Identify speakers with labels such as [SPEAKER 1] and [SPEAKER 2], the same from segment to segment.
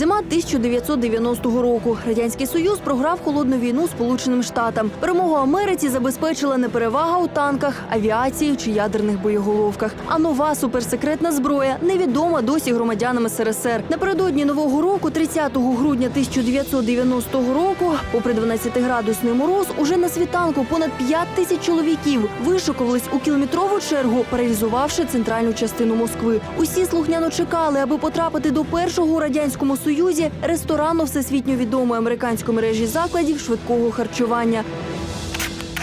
[SPEAKER 1] Зима 1990 року. Радянський Союз програв холодну війну Сполученим Штатам. Перемогу Америці забезпечила не перевага у танках, авіації чи ядерних боєголовках, а нова суперсекретна зброя, невідома досі громадянам СРСР. Напередодні нового року, 30 грудня 1990 року, попри 12-градусний мороз, уже на світанку понад 5 тисяч чоловіків вишукувались у кілометрову чергу, паралізувавши центральну частину Москви. Усі слухняно чекали, аби потрапити до першого радянському союзі ресторану всесвітньо відомої американської мережі закладів швидкого харчування.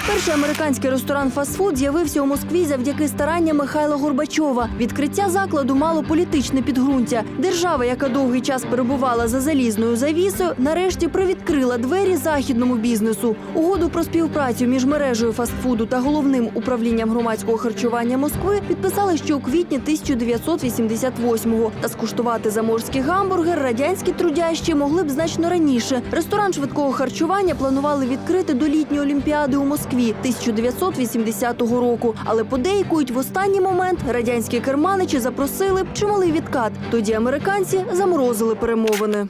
[SPEAKER 1] Перший американський ресторан фастфуд з'явився у Москві завдяки старанням Михайла Горбачова. Відкриття закладу мало політичне підґрунтя. Держава, яка довгий час перебувала за залізною завісою, нарешті привідкрила двері західному бізнесу. Угоду про співпрацю між мережею фастфуду та головним управлінням громадського харчування Москви підписали ще у квітні 1988-го. Та скуштувати заморський гамбургер радянські трудящі могли б значно раніше. Ресторан швидкого харчування планували відкрити до літньої олімпіади у Москві 1980 року. Але подейкують в останній момент радянські керманичі запросили б чималий відкат. Тоді американці заморозили перемовини.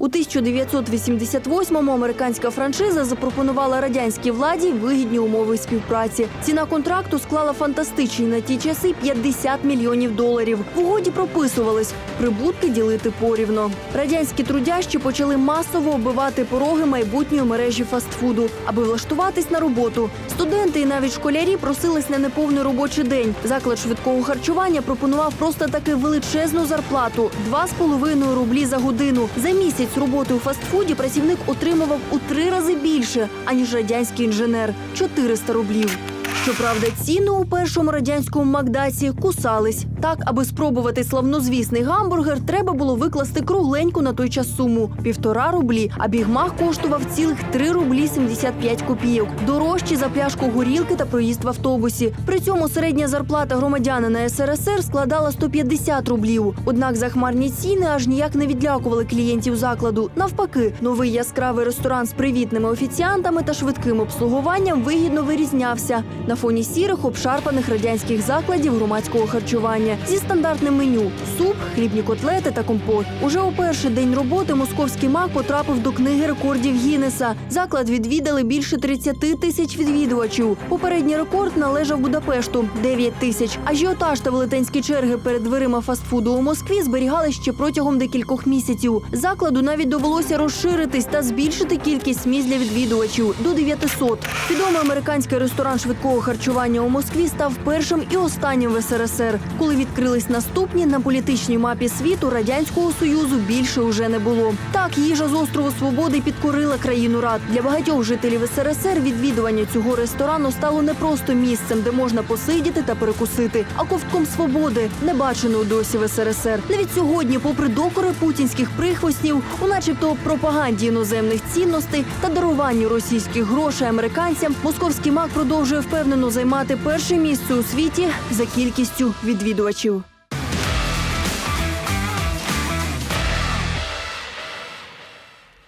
[SPEAKER 1] У 1988-му американська франшиза запропонувала радянській владі вигідні умови співпраці. Ціна контракту склала фантастичні на ті часи 50 мільйонів доларів. В угоді прописувались прибутки ділити порівно. Радянські трудящі почали масово оббивати пороги майбутньої мережі фастфуду, аби влаштуватись на роботу. Студенти і навіть школярі просились на неповний робочий день. Заклад швидкого харчування пропонував просто таки величезну зарплату 2,5 рублі за годину. За місяць роботи у фастфуді працівник отримував у три рази більше, аніж радянський інженер 400 рублів. Щоправда, ціни у першому радянському Макдаці кусались. Так, аби спробувати славнозвісний гамбургер, треба було викласти кругленьку на той час суму півтора рублі. А бігмах коштував цілих 3 рублі 75 копійок. Дорожчі за пляшку горілки та проїзд в автобусі. При цьому середня зарплата громадянина СРСР складала 150 рублів. Однак захмарні ціни аж ніяк не відлякували клієнтів закладу. Навпаки, новий яскравий ресторан з привітними офіціантами та швидким обслуговуванням вигідно вирізнявся на фоні сірих обшарпаних радянських закладів громадського харчування зі стандартним меню: суп, хлібні котлети та компот. Уже у перший день роботи московський мак потрапив до книги рекордів Гіннеса. Заклад відвідали більше 30 тисяч відвідувачів. Попередній рекорд належав Будапешту 9 тисяч. Ажіотаж та велетенські черги перед дверима фастфуду у Москві зберігали ще протягом декількох місяців. Закладу навіть довелося розширитись та збільшити кількість місць для відвідувачів до 900. Відомий американський ресторан швидкого харчування у Москві став першим і останнім в СРСР. Коли відкрились наступні на політичній мапі світу радянського союзу більше уже не було. Так їжа з острову Свободи підкорила країну рад. Для багатьох жителів СРСР відвідування цього ресторану стало не просто місцем, де можна посидіти та перекусити, а ковтком свободи, не баченого досі в СРСР. Навіть сьогодні, попри докори путінських прихвостнів, у начебто пропаганді іноземних цінностей та даруванню російських грошей американцям, московський мак продовжує впевнено займати перше місце у світі за кількістю відвідувачів.